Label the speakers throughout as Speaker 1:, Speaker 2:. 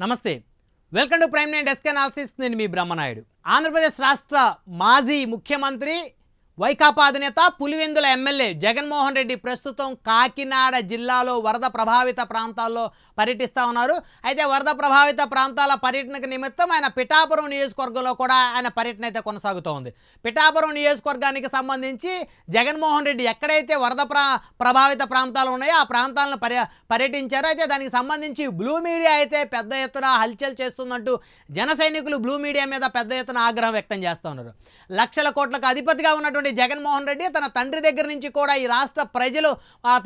Speaker 1: నమస్తే. Welcome to prime nine desk analysis. నేను మీ బ్రహ్మనాయుడు. ఆంధ్రప్రదేశ్ రాష్ట్ర మాజీ ముఖ్యమంత్రి వైకాపా అధినేత పులివెందుల ఎమ్మెల్యే జగన్మోహన్ రెడ్డి ప్రస్తుతం కాకినాడ జిల్లాలో వరద ప్రభావిత ప్రాంతాల్లో పర్యటిస్తూ ఉన్నారు. అయితే వరద ప్రభావిత ప్రాంతాల పర్యటనకు నిమిత్తం ఆయన పిఠాపురం నియోజకవర్గంలో కూడా ఆయన పర్యటన అయితే కొనసాగుతూ ఉంది. పిఠాపురం నియోజకవర్గానికి సంబంధించి జగన్మోహన్ రెడ్డి ఎక్కడైతే వరద ప్రా ప్రభావిత ప్రాంతాలు ఉన్నాయో ఆ ప్రాంతాలను పర్య పర్యటించారు. అయితే దానికి సంబంధించి బ్లూ మీడియా అయితే పెద్ద ఎత్తున హల్చల్ చేస్తుందంటూ జన సైనికులు బ్లూ మీడియా మీద పెద్ద ఎత్తున ఆగ్రహం వ్యక్తం చేస్తూ ఉన్నారు. లక్షల కోట్లకు అధిపతిగా ఉన్నటువంటి జగన్మోహన్ రెడ్డి తన తండ్రి దగ్గర నుంచి కూడా ఈ రాష్ట్ర ప్రజలు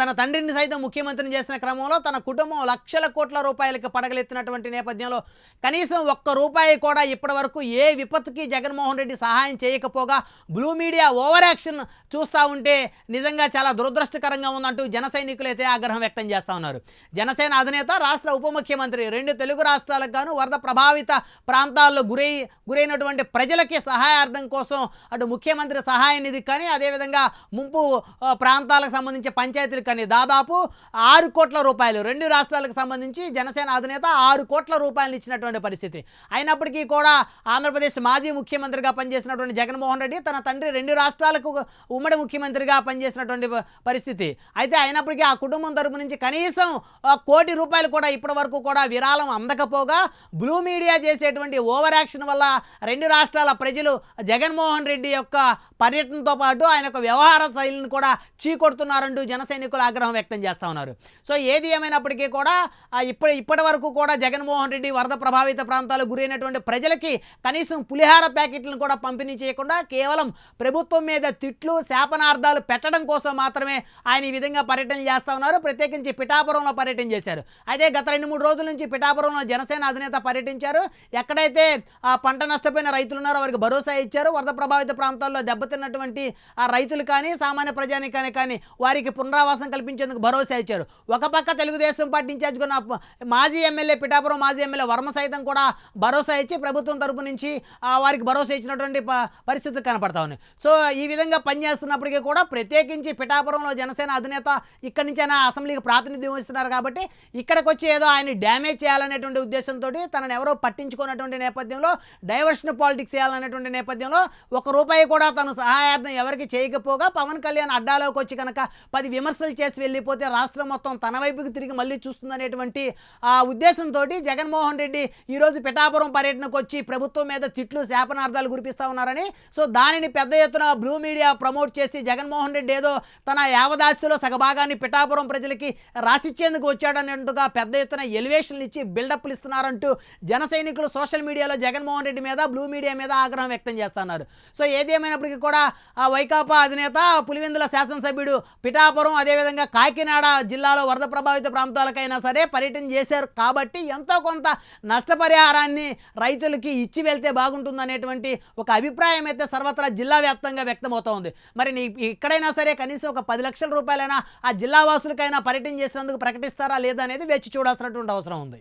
Speaker 1: తన తండ్రిని సైతం ముఖ్యమంత్రిని చేసిన క్రమంలో తన కుటుంబం లక్షల కోట్ల రూపాయలకి పడగలెత్తినటువంటి నేపథ్యంలో కనీసం ఒక్క రూపాయి కూడా ఇప్పటి వరకు ఏ విపత్తుకి జగన్మోహన్ రెడ్డి సహాయం చేయకపోగా బ్లూ మీడియా ఓవర్ యాక్షన్ చూస్తూ ఉంటే నిజంగా చాలా దురదృష్టకరంగా ఉందంటూ జన సైనికులైతే ఆగ్రహం వ్యక్తం చేస్తూ ఉన్నారు. జనసేన అధినేత రాష్ట్ర ఉప ముఖ్యమంత్రి రెండు తెలుగు రాష్ట్రాలకు గాను వరద ప్రభావిత ప్రాంతాల్లో గురై గురైనటువంటి ప్రజలకి సహాయార్థం కోసం అటు ముఖ్యమంత్రి సహాయాన్ని నిధి కానీ అదేవిధంగా ముంపు ప్రాంతాలకు సంబంధించి పంచాయతీలకు కానీ దాదాపు ఆరు కోట్ల రూపాయలు రెండు రాష్ట్రాలకు సంబంధించి జనసేన అధినేత ఆరు కోట్ల రూపాయలు ఇచ్చినటువంటి పరిస్థితి. అయినప్పటికీ కూడా ఆంధ్రప్రదేశ్ మాజీ ముఖ్యమంత్రిగా పనిచేసినటువంటి జగన్మోహన్ రెడ్డి తన తండ్రి రెండు రాష్ట్రాలకు ఉమ్మడి ముఖ్యమంత్రిగా పనిచేసినటువంటి పరిస్థితి. అయితే అయినప్పటికీ ఆ కుటుంబం తరపు నుంచి కనీసం కోటి రూపాయలు కూడా ఇప్పటి వరకు కూడా విరాళం అందకపోగా బ్లూ మీడియా చేసేటువంటి ఓవర్ యాక్షన్ వల్ల రెండు రాష్ట్రాల ప్రజలు జగన్మోహన్ రెడ్డి యొక్క పర్యటన పర్యటనతో పాటు ఆయన యొక్క వ్యవహార శైలిని కూడా చీకొడుతున్నారంటూ జన సైనికులు ఆగ్రహం వ్యక్తం చేస్తూ ఉన్నారు. సో ఏది ఏమైనప్పటికీ కూడా ఇప్పటి ఇప్పటి వరకు కూడా జగన్మోహన్ రెడ్డి వరద ప్రభావిత ప్రాంతాలు గురైనటువంటి ప్రజలకి కనీసం పులిహార ప్యాకెట్లను కూడా పంపిణీ చేయకుండా కేవలం ప్రభుత్వం మీద తిట్లు శాపనార్థాలు పెట్టడం కోసం మాత్రమే ఆయన ఈ విధంగా పర్యటన చేస్తూ ఉన్నారు. ప్రత్యేకించి పిఠాపురంలో పర్యటన చేశారు. అయితే గత రెండు మూడు రోజుల నుంచి పిఠాపురంలో జనసేన అధినేత పర్యటించారు. ఎక్కడైతే పంట నష్టపోయిన రైతులు ఉన్నారో వారికి భరోసా ఇచ్చారు. వరద ప్రభావిత ప్రాంతాల్లో దెబ్బతిన్నటువంటి ఆ రైతులు కానీ సామాన్య ప్రజానికి కానీ వారికి పునరావాసం కల్పించేందుకు భరోసా ఇచ్చారు. ఒక పక్క తెలుగుదేశం పార్టీ ఇన్ఛార్జ్ మాజీ ఎమ్మెల్యే పిఠాపురం మాజీ ఎమ్మెల్యే వర్మ సైతం కూడా భరోసా ఇచ్చి ప్రభుత్వం తరపు నుంచి వారికి భరోసా ఇచ్చినటువంటి పరిస్థితులు కనపడతా ఉన్నాయి. సో ఈ విధంగా పనిచేస్తున్నప్పటికీ కూడా ప్రత్యేకించి పిఠాపురంలో జనసేన అధినేత ఇక్కడి నుంచి ఆయన అసెంబ్లీకి ప్రాతినిధ్యం వహిస్తున్నారు కాబట్టి ఇక్కడికి వచ్చి ఏదో ఆయన డ్యామేజ్ చేయాలనేటువంటి ఉద్దేశంతో తనను ఎవరో పట్టించుకున్నటువంటి నేపథ్యంలో డైవర్షన్ పాలిటిక్స్ చేయాలనేటువంటి నేపథ్యంలో ఒక రూపాయి కూడా తను సహాయార్థం ఎవరికి చేయకపోగా పవన్ కళ్యాణ్ అడ్డాలోకి వచ్చి కనుక పది విమర్శలు చేసి వెళ్ళిపోతే రాష్ట్రం మొత్తం తన వైపుకి తిరిగి మళ్ళీ చూస్తుందనేటువంటి ఆ ఉద్దేశంతో జగన్మోహన్ రెడ్డి ఈరోజు పిఠాపురం పర్యటనకు వచ్చి ప్రభుత్వం మీద తిట్లు శాపనార్థాలు కురిపిస్తా ఉన్నారని. సో దానిని పెద్ద ఎత్తున బ్లూ మీడియా ప్రమోట్ చేసి జగన్మోహన్ రెడ్డి ఏదో తన యావదాస్తిలో సగభాగాన్ని పిఠాపురం ప్రజలకి రాసిచ్చేందుకు వచ్చాడన్నట్టుగా పెద్ద ఎత్తున ఎలివేషన్లు ఇచ్చి బిల్డప్లు ఇస్తున్నారంటూ జన సోషల్ మీడియాలో జగన్మోహన్ రెడ్డి మీద బ్లూ మీడియా మీద ఆగ్రహం వ్యక్తం చేస్తున్నారు. సో ఏదేమైనప్పటికీ కూడా వైకాపా అధినేత పులివెందుల శాసనసభ్యుడు పిఠాపురం అదేవిధంగా కాకినాడ జిల్లాలో వరద ప్రభావిత ప్రాంతాలకైనా సరే పర్యటన చేశారు. కాబట్టి ఎంతో కొంత నష్టపరిహారాన్ని రైతులకి ఇచ్చి వెళ్తే బాగుంటుందనేటువంటి ఒక అభిప్రాయం అయితే సర్వత్రా జిల్లా వ్యాప్తంగా వ్యక్తమవుతోంది మరి నీ ఎక్కడైనా సరే కనీసం ఒక పది లక్షల రూపాయలైనా ఆ జిల్లా వాసులకైనా పర్యటన చేసినందుకు ప్రకటిస్తారా లేదా అనేది వేచి చూడాల్సినటువంటి అవసరం ఉంది.